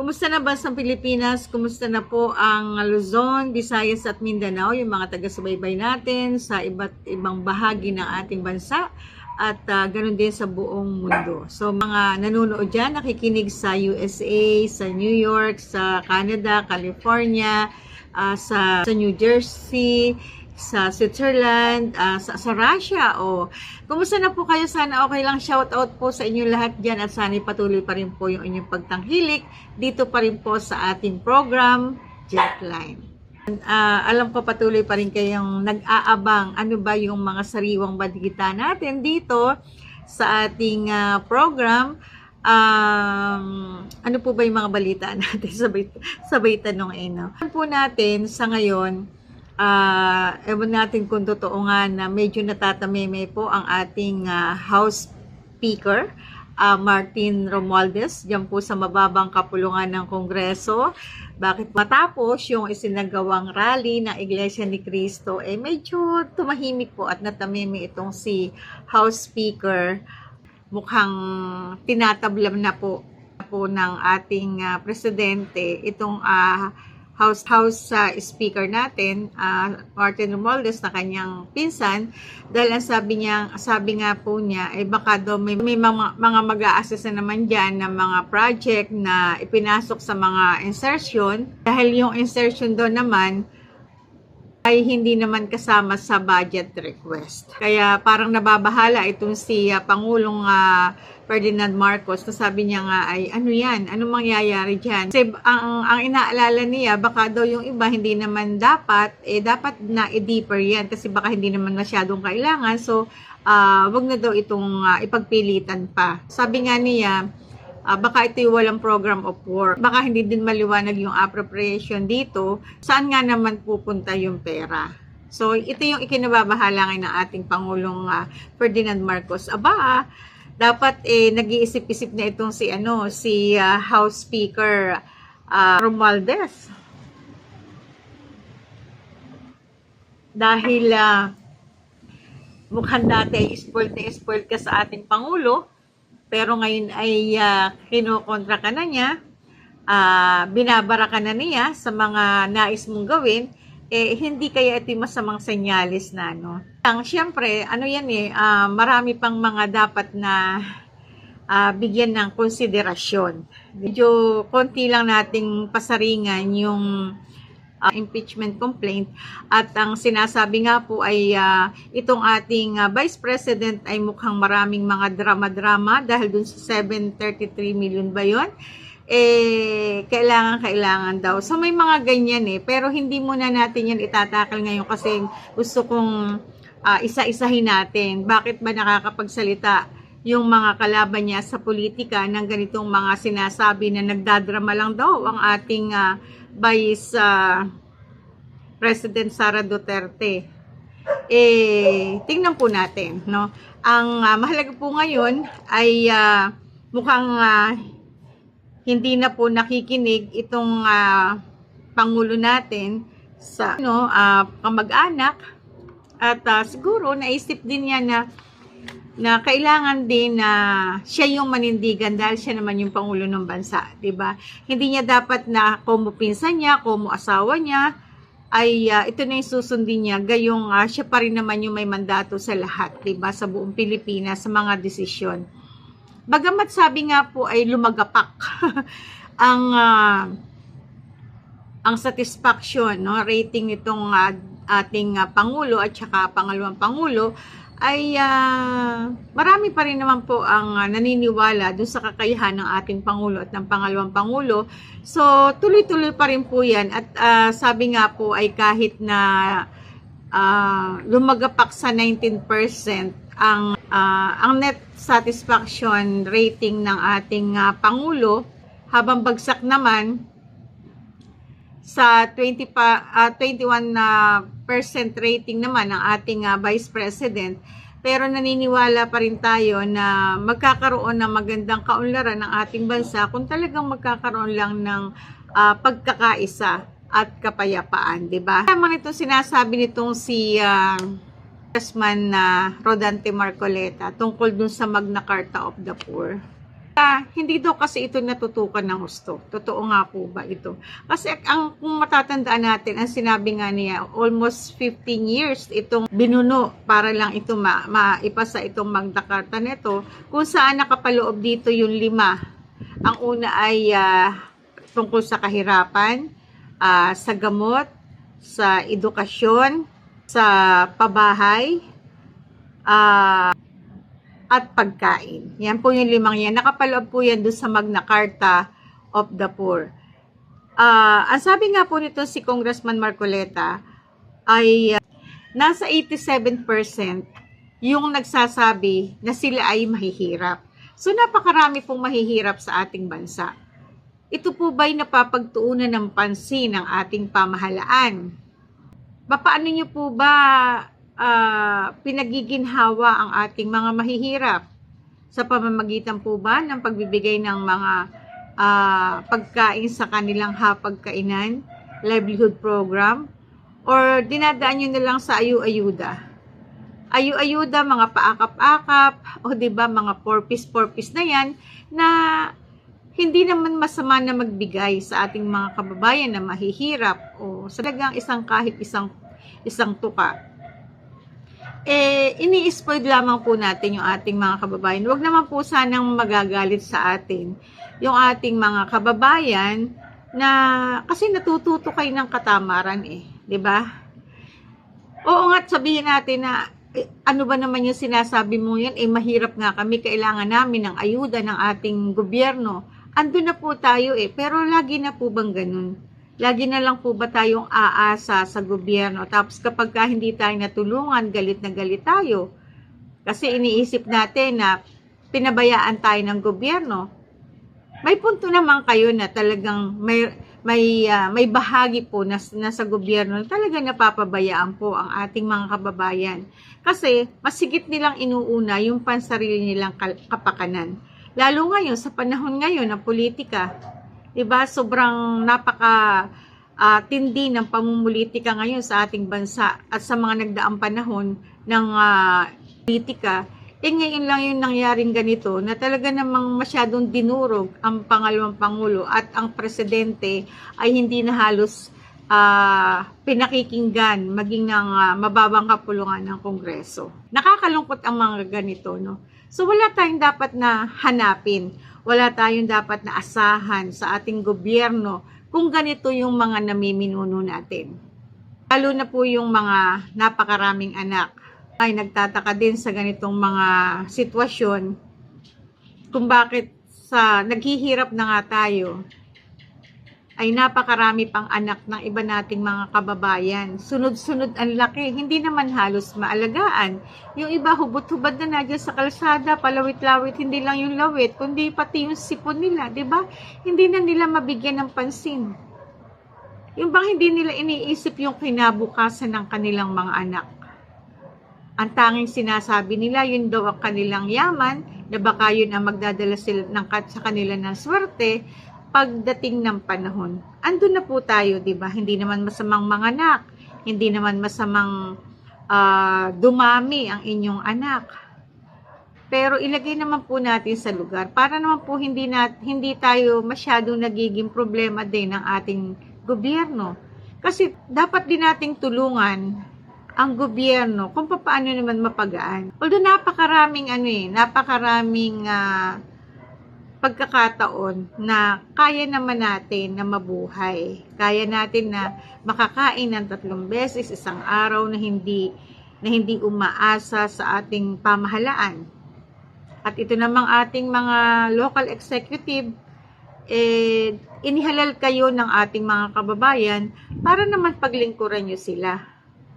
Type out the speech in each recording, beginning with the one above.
Kumusta na ba sa Pilipinas? Kumusta na po ang Luzon, Visayas at Mindanao, yung mga taga-subaybay natin sa iba't ibang bahagi ng ating bansa at uh, ganun din sa buong mundo. So mga nanonood dyan, nakikinig sa USA, sa New York, sa Canada, California, ah, sa, sa New Jersey, sa Switzerland, ah, sa, sa Russia. O, kumusta na po kayo? Sana okay lang. Shout out po sa inyo lahat dyan at sana patuloy pa rin po yung inyong pagtanghilik dito pa rin po sa ating program, Jetline. Ah, alam ko patuloy pa rin kayong nag-aabang ano ba yung mga sariwang badgita natin dito sa ating ah, program. Um, ano po ba yung mga balita natin? Sabay, sabay tanong eh, no? Alam po natin sa ngayon, ah ewan natin kung totoo nga na medyo natatameme po ang ating ah, House Speaker, ah, Martin Romualdez, diyan po sa mababang kapulungan ng Kongreso. Bakit matapos yung isinagawang rally ng Iglesia ni Cristo, eh medyo tumahimik po at natameme itong si House Speaker. Mukhang tinatablam na po po ng ating ah, presidente itong ah, House House ah, Speaker natin, ah, Martin Romualdez na kanyang pinsan dahil ang sabi niya, sabi nga po niya eh baka daw may, may mga, mga mag-a-assess na naman diyan ng mga project na ipinasok sa mga insertion dahil yung insertion doon naman ay hindi naman kasama sa budget request. Kaya parang nababahala itong si ah, Pangulong ah, Ferdinand Marcos na sabi niya nga ay ano yan, ano mangyayari dyan. Kasi ang, ang inaalala niya, baka daw yung iba hindi naman dapat, eh dapat na i-deeper yan kasi baka hindi naman masyadong kailangan. So, ah wag na daw itong ah, ipagpilitan pa. Sabi nga niya, Ah, baka ito yung walang program of work. Baka hindi din maliwanag yung appropriation dito. Saan nga naman pupunta yung pera? So, ito yung ikinababahala ng ating Pangulong ah, Ferdinand Marcos. Aba, dapat eh nag-iisip-isip na itong si ano, si ah, House Speaker ah, Romualdez. Dahil ah, mukhang dati spoiled na spoiled ka sa ating Pangulo, pero ngayon ay uh, kinukontra ka na niya, ah, binabara ka na niya sa mga nais mong gawin, eh hindi kaya ito yung masamang senyalis na ano. Ang syempre, ano yan eh, ah, marami pang mga dapat na ah, bigyan ng konsiderasyon. Medyo konti lang nating pasaringan yung ah, impeachment complaint at ang sinasabi nga po ay ah, itong ating ah, Vice President ay mukhang maraming mga drama-drama dahil dun sa 733 million ba yun? Eh, kailangan, kailangan daw. So, may mga ganyan eh. Pero hindi muna natin yan itatakal ngayon kasi gusto kong ah, isa-isahin natin. Bakit ba nakakapagsalita yung mga kalaban niya sa politika ng ganitong mga sinasabi na nagdadrama lang daw ang ating ah, Vice ah, President Sara Duterte. Eh, tingnan po natin, no? Ang ah, mahalaga po ngayon ay ah, mukhang ah, hindi na po nakikinig itong ah, pangulo natin sa ano, ah, kamag-anak at ah, siguro naisip din niya na na kailangan din na siya yung manindigan dahil siya naman yung pangulo ng bansa, 'di ba? Hindi niya dapat na kumo pinsan niya, kumo asawa niya ay ah, ito na yung susundin niya gayong ah, siya pa rin naman yung may mandato sa lahat, 'di ba? Sa buong Pilipinas sa mga desisyon. Bagamat sabi nga po ay lumagapak ang ah, ang satisfaction no rating nitong ah, ating ah, pangulo at saka pangalawang pangulo ay ah, marami pa rin naman po ang ah, naniniwala dun sa kakayahan ng ating pangulo at ng pangalawang pangulo. So tuloy-tuloy pa rin po 'yan at ah, sabi nga po ay kahit na ah, lumagapak sa 19% ang ah, ang net satisfaction rating ng ating ah, pangulo habang bagsak naman sa 20 pa ah, 21 na percent rating naman ng ating ah, Vice President pero naniniwala pa rin tayo na magkakaroon ng magandang kaunlaran ng ating bansa kung talagang magkakaroon lang ng ah, pagkakaisa at kapayapaan, 'di ba? Tama nito sinasabi nitong si ah, Congressman na Rodante Marcoleta tungkol dun sa Magna Carta of the Poor. Ah, hindi daw kasi ito natutukan ng gusto. Totoo nga po ba ito? Kasi ang kung matatandaan natin, ang sinabi nga niya, almost 15 years itong binuno para lang ito ma, maipasa itong Magna Carta nito, kung saan nakapaloob dito yung lima. Ang una ay ah, tungkol sa kahirapan, ah, sa gamot, sa edukasyon, sa pabahay, ah, at pagkain. Yan po yung limang yan. Nakapaloob po yan doon sa Magna Carta of the Poor. Ah, ang sabi nga po nito si Congressman Marcoleta ay ah, nasa 87% yung nagsasabi na sila ay mahihirap. So napakarami pong mahihirap sa ating bansa. Ito po ba'y napapagtuunan ng pansin ng ating pamahalaan? Ba, Paano niyo po ba ah, pinagiginhawa ang ating mga mahihirap? Sa pamamagitan po ba ng pagbibigay ng mga ah, pagkain sa kanilang hapagkainan, livelihood program, or dinadaan nyo na lang sa ayu-ayuda? Ayu-ayuda, mga paakap-akap, o ba mga porpis-porpis na yan, na hindi naman masama na magbigay sa ating mga kababayan na mahihirap o sa dagang isang kahit isang isang tuka. Eh, ini-spoil lamang po natin yung ating mga kababayan. Huwag naman po sanang magagalit sa atin yung ating mga kababayan na kasi natututo kayo ng katamaran eh, 'di ba? Oo nga, sabihin natin na eh, ano ba naman yung sinasabi mo yan, eh mahirap nga kami, kailangan namin ng ayuda ng ating gobyerno. Ando na po tayo eh, pero lagi na po bang ganun? Lagi na lang po ba tayong aasa sa gobyerno? Tapos kapag ka hindi tayo natulungan, galit na galit tayo. Kasi iniisip natin na pinabayaan tayo ng gobyerno. May punto naman kayo na talagang may may ah, may bahagi po na nasa gobyerno na talaga napapabayaan po ang ating mga kababayan. Kasi masigit nilang inuuna yung pansarili nilang kapakanan. Lalo ngayon sa panahon ngayon ng politika, 'di ba? Sobrang napaka ah, tindi ng pamumulitika ngayon sa ating bansa at sa mga nagdaang panahon ng ah, politika. Eh ngayon lang yung nangyaring ganito na talaga namang masyadong dinurog ang pangalawang pangulo at ang presidente ay hindi na halos ah, pinakikinggan maging ng ah, mababang kapulungan ng Kongreso. Nakakalungkot ang mga ganito, no? So wala tayong dapat na hanapin, wala tayong dapat na asahan sa ating gobyerno kung ganito yung mga namiminuno natin. Lalo na po yung mga napakaraming anak ay nagtataka din sa ganitong mga sitwasyon kung bakit sa naghihirap na nga tayo ay napakarami pang anak ng iba nating mga kababayan. Sunod-sunod ang laki, hindi naman halos maalagaan. Yung iba hubot-hubad na na sa kalsada, palawit-lawit, hindi lang yung lawit, kundi pati yung sipon nila, di ba? Hindi na nila mabigyan ng pansin. Yung bang hindi nila iniisip yung kinabukasan ng kanilang mga anak. Ang tanging sinasabi nila, yun daw ang kanilang yaman, na baka yun ang magdadala sila ng, sa kanila ng swerte, pagdating ng panahon. Andun na po tayo, di ba? Hindi naman masamang mga anak. Hindi naman masamang ah, dumami ang inyong anak. Pero ilagay naman po natin sa lugar para naman po hindi na, hindi tayo masyadong nagiging problema din ng ating gobyerno. Kasi dapat din nating tulungan ang gobyerno kung paano naman mapagaan. Although napakaraming ano eh, napakaraming ah, pagkakataon na kaya naman natin na mabuhay. Kaya natin na makakain ng tatlong beses isang araw na hindi na hindi umaasa sa ating pamahalaan. At ito namang ating mga local executive eh, inihalal kayo ng ating mga kababayan para naman paglingkuran nyo sila.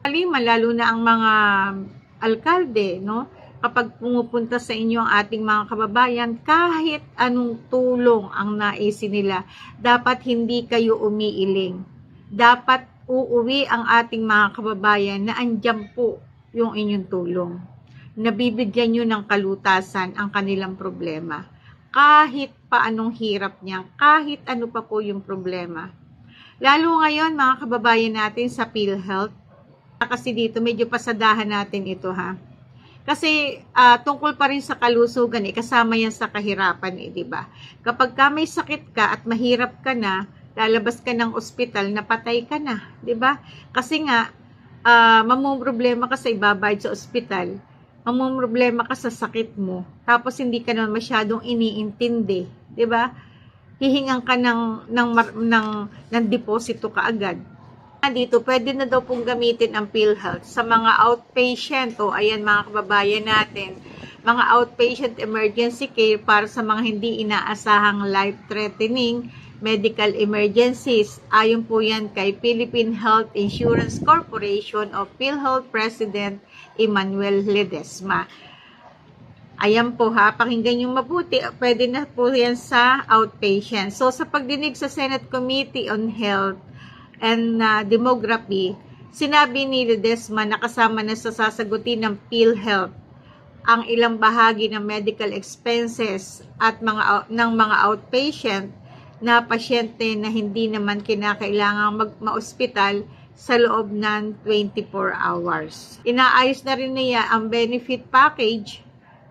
Kalima, lalo na ang mga alkalde, no? Kapag pumupunta sa inyo ang ating mga kababayan, kahit anong tulong ang naisin nila, dapat hindi kayo umiiling. Dapat uuwi ang ating mga kababayan na andyan po yung inyong tulong. Nabibigyan nyo ng kalutasan ang kanilang problema. Kahit pa anong hirap niya, kahit ano pa po yung problema. Lalo ngayon, mga kababayan natin sa PhilHealth, kasi dito medyo pasadahan natin ito ha Kasi ah, tungkol pa rin sa kalusugan, eh, kasama yan sa kahirapan, eh, di ba? Kapag ka may sakit ka at mahirap ka na, lalabas ka ng ospital, napatay ka na, di ba? Kasi nga, ah mamumroblema ka sa ibabayad sa ospital, mamumroblema ka sa sakit mo, tapos hindi ka naman masyadong iniintindi, di ba? Hihingan ka ng, ng, mar- ng, ng deposito kaagad dito, pwede na daw pong gamitin ang PhilHealth sa mga outpatient o ayan mga kababayan natin, mga outpatient emergency care para sa mga hindi inaasahang life-threatening medical emergencies. Ayon po yan kay Philippine Health Insurance Corporation o PhilHealth President Emmanuel Ledesma. Ayan po ha, pakinggan yung mabuti. Pwede na po yan sa outpatient. So sa pagdinig sa Senate Committee on Health and uh, Demography, sinabi ni Ledesma na kasama na sa sasagutin ng PhilHealth ang ilang bahagi ng medical expenses at mga ng mga outpatient na pasyente na hindi naman kinakailangang mag-maospital sa loob ng 24 hours. Inaayos na rin niya ang benefit package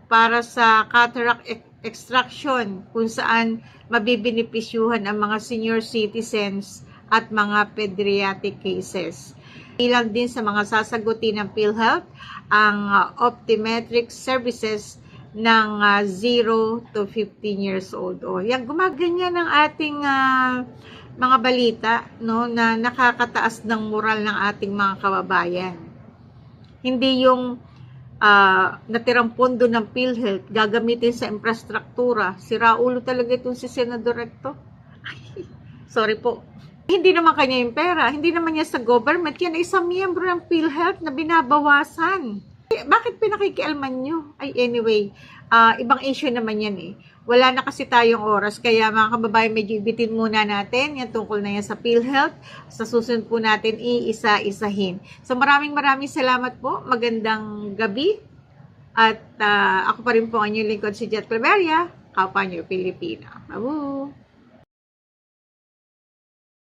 para sa cataract extraction kung saan mabibinipisyuhan ang mga senior citizens at mga pediatric cases. Ilang din sa mga sasagutin ng PhilHealth ang uh, optometric services ng uh, 0 to 15 years old. O, yan, gumaganyan ng ating uh, mga balita no, na nakakataas ng moral ng ating mga kababayan. Hindi yung uh, natirang pondo ng PhilHealth gagamitin sa infrastruktura. Sira ulo talaga itong si Senador Recto. Sorry po. Hindi naman kanya yung pera. Hindi naman niya sa government. Yan ay isang miyembro ng PhilHealth na binabawasan. Bakit pinakikialman nyo? Ay, anyway, ah, ibang issue naman yan eh. Wala na kasi tayong oras. Kaya mga kababayan, medyo ibitin muna natin. Yan tungkol na yan sa PhilHealth. Sa susunod po natin iisa-isahin. So maraming maraming salamat po. Magandang gabi. At ah, ako pa rin po ang inyong lingkod si Jet Claveria. Kapwa niyo, Pilipina. Babu!